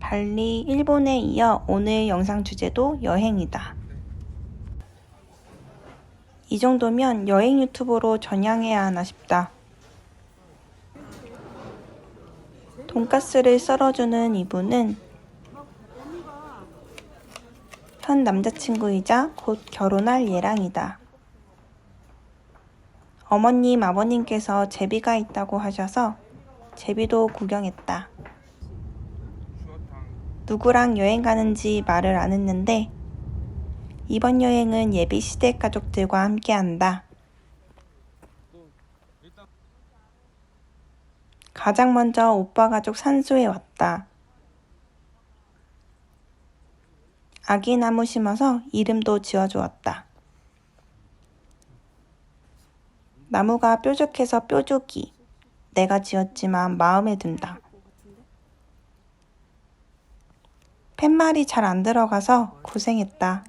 발리, 일본에 이어 오늘 영상 주제도 여행이다. 이 정도면 여행 유튜버로 전향해야 하나 싶다. 돈가스를 썰어주는 이분은 현 남자친구이자 곧 결혼할 예랑이다. 어머님, 아버님께서 제비가 있다고 하셔서 제비도 구경했다. 누구랑 여행 가는지 말을 안 했는데 이번 여행은 예비 시댁 가족들과 함께 한다. 가장 먼저 오빠 가족 산소에 왔다. 아기 나무 심어서 이름도 지어주었다. 나무가 뾰족해서 뾰족이. 내가 지었지만 마음에 든다. 팻말이 잘 안 들어가서 고생했다.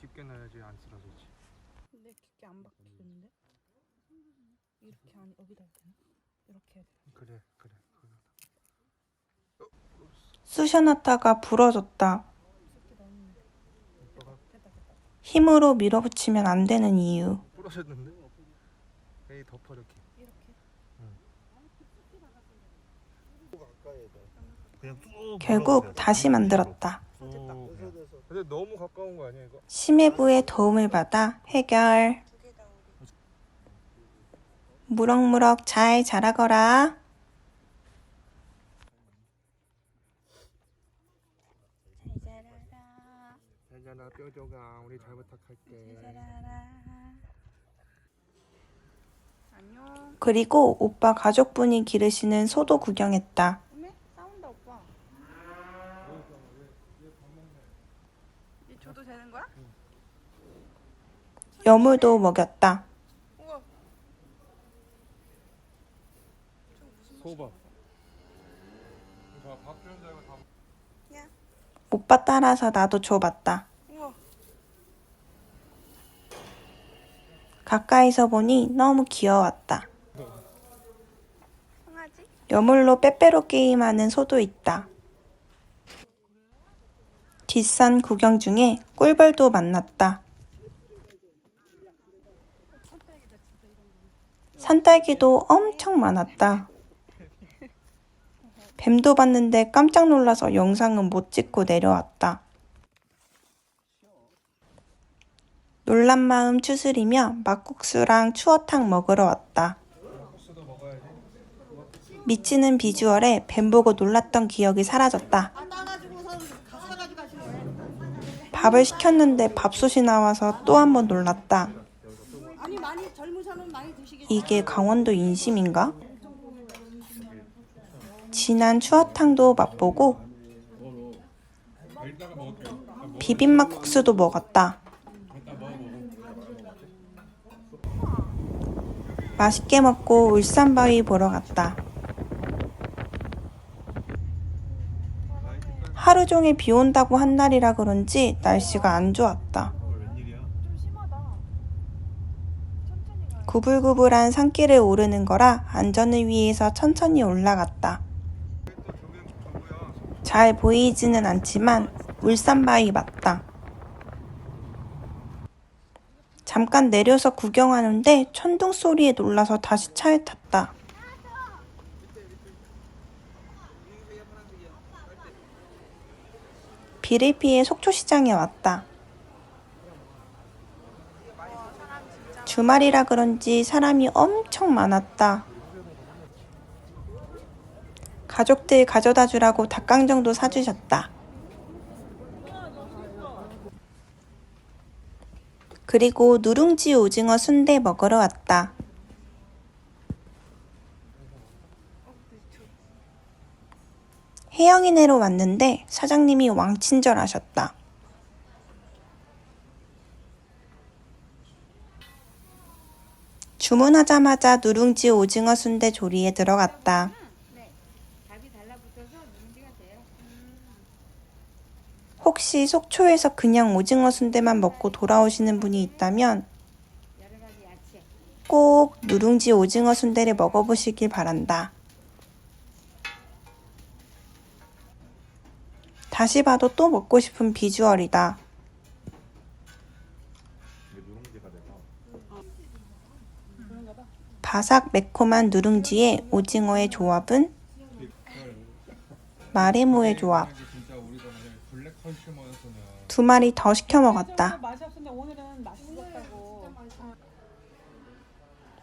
깊게 넣어야지 안 쓰러지지. 근데 깊게 안 바뀌는데? 이렇게 안 여기다 해야 되나? 이렇게 해야 되나? 그래 그래. 그래. 쑤셔놨다가 부러졌다. 힘으로 밀어붙이면 안 되는 이유. 부러졌는데? 에이 덮어 이렇게. 이렇게? 그냥 쭉. 결국 다시 만들었다. 쭉. 근데 너무 가까운 거 아니야 이거? 심해부의 도움을 받아 해결. 무럭무럭 잘 자라거라. 뼈조가 우리 잘 부탁할게. 안녕. 그리고 오빠 가족분이 기르시는 소도 구경했다 오빠. 이 줘도 되는 거야? 여물도 먹였다. 오빠 따라서 나도 줘봤다. 가까이서 보니 너무 귀여웠다. 여물로 빼빼로 게임하는 소도 있다. 뒷산 구경 중에 꿀벌도 만났다. 산딸기도 엄청 많았다. 뱀도 봤는데 깜짝 놀라서 영상은 못 찍고 내려왔다. 놀란 마음 추스리며 막국수랑 추어탕 먹으러 왔다. 미치는 비주얼에 뱀 보고 놀랐던 기억이 사라졌다. 밥을 시켰는데 밥솥이 나와서 또 한 번 놀랐다. 이게 강원도 인심인가? 진한 추어탕도 맛보고 비빔막국수도 먹었다. 맛있게 먹고 울산바위 보러 갔다. 하루 종일 비 온다고 한 날이라 그런지 날씨가 안 좋았다. 구불구불한 산길을 오르는 거라 안전을 위해서 천천히 올라갔다. 잘 보이지는 않지만 울산바위 맞다. 잠깐 내려서 구경하는데 천둥 소리에 놀라서 다시 차에 탔다. 비를 피해 속초시장에 왔다. 주말이라 그런지 사람이 엄청 많았다. 가족들 가져다 주라고 닭강 정도 사주셨다. 그리고 누룽지 오징어 순대 먹으러 왔다. 혜영이네로 왔는데 사장님이 왕친절하셨다. 주문하자마자 누룽지 오징어 순대 조리에 들어갔다. 혹시 속초에서 그냥 오징어 순대만 먹고 돌아오시는 분이 있다면 꼭 누룽지 오징어 순대를 먹어보시길 바란다. 다시 봐도 또 먹고 싶은 비주얼이다. 바삭 매콤한 누룽지에 오징어의 조합은 마레모의 조합. 두 마리 더 시켜 먹었다.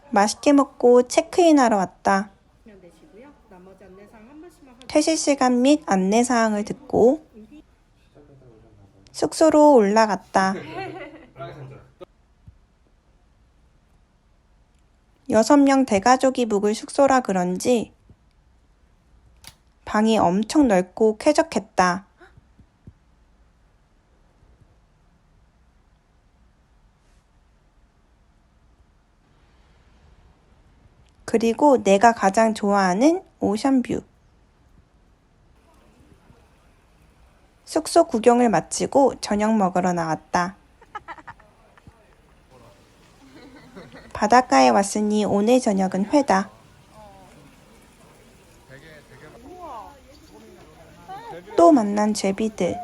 맛있게 먹고 체크인하러 왔다. 퇴실 시간 및 안내 사항을 듣고 숙소로 올라갔다. 여섯 명 대가족이 묵을 숙소라 그런지 방이 엄청 넓고 쾌적했다. 그리고 내가 가장 좋아하는 오션뷰. 숙소 구경을 마치고 저녁 먹으러 나왔다. 바닷가에 왔으니 오늘 저녁은 회다. 또 만난 제비들.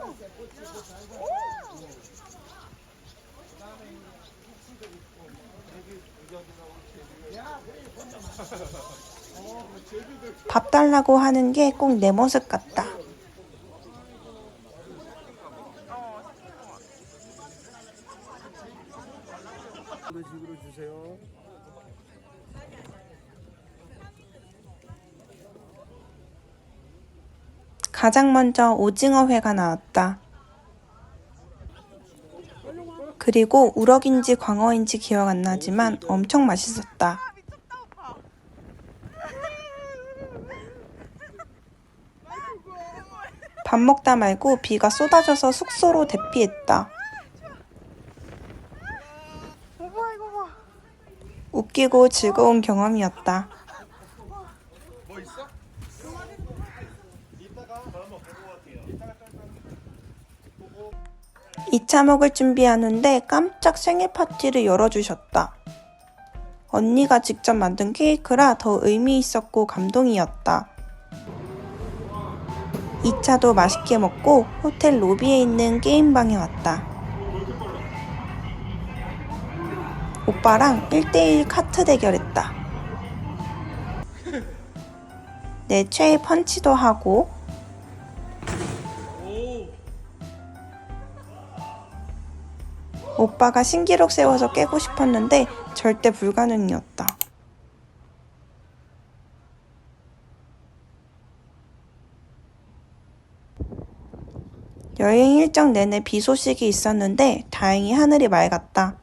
밥 달라고 하는 게 꼭 내 모습 같다. 이런 식으로 주세요. 가장 먼저 오징어회가 나왔다. 그리고 우럭인지 광어인지 기억 안 나지만 엄청 맛있었다. 밥 먹다 말고 비가 쏟아져서 숙소로 대피했다. 웃기고 즐거운 경험이었다. 뭐 있어? 2차 먹을 준비하는데 깜짝 생일 파티를 열어주셨다. 언니가 직접 만든 케이크라 더 의미 있었고 감동이었다. 2차도 맛있게 먹고 호텔 로비에 있는 게임방에 왔다. 오빠랑 1대1 카트 대결했다. 내 최애 펀치도 하고 오빠가 신기록 세워서 깨고 싶었는데 절대 불가능이었다. 여행 일정 내내 비 소식이 있었는데 다행히 하늘이 맑았다.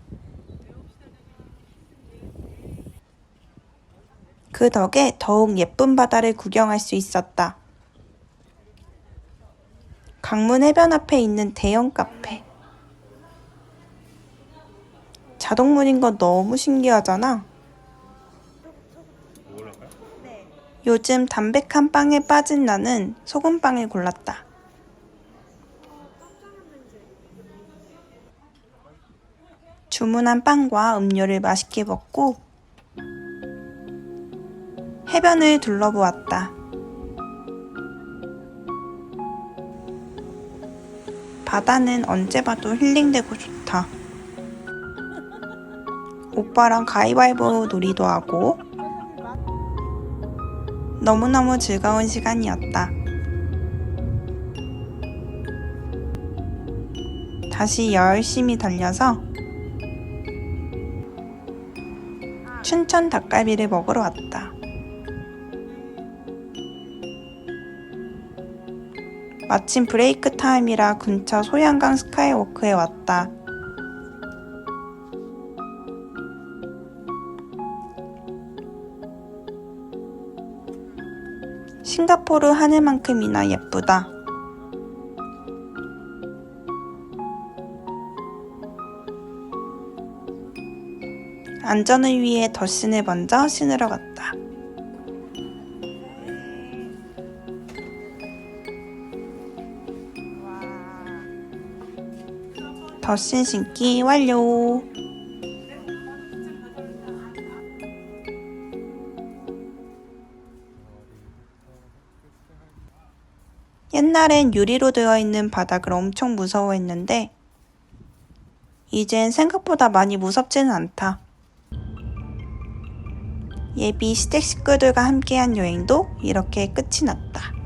그 덕에 더욱 예쁜 바다를 구경할 수 있었다. 강문 해변 앞에 있는 대형 카페. 자동문인 거 너무 신기하잖아. 요즘 담백한 빵에 빠진 나는 소금빵을 골랐다. 주문한 빵과 음료를 맛있게 먹고 해변을 둘러보았다. 바다는 언제 봐도 힐링되고 좋다. 오빠랑 가위바위보 놀이도 하고 너무너무 즐거운 시간이었다. 다시 열심히 달려서 춘천 닭갈비를 먹으러 왔다. 마침 브레이크 타임이라 근처 소양강 스카이워크에 왔다. 싱가포르 하늘만큼이나 예쁘다. 안전을 위해 덧신을 먼저 신으러 갔다. 덧신 신기 완료. 옛날엔 유리로 되어 있는 바닥을 엄청 무서워했는데, 이젠 생각보다 많이 무섭지는 않다. 예비 시댁 식구들과 함께한 여행도 이렇게 끝이 났다.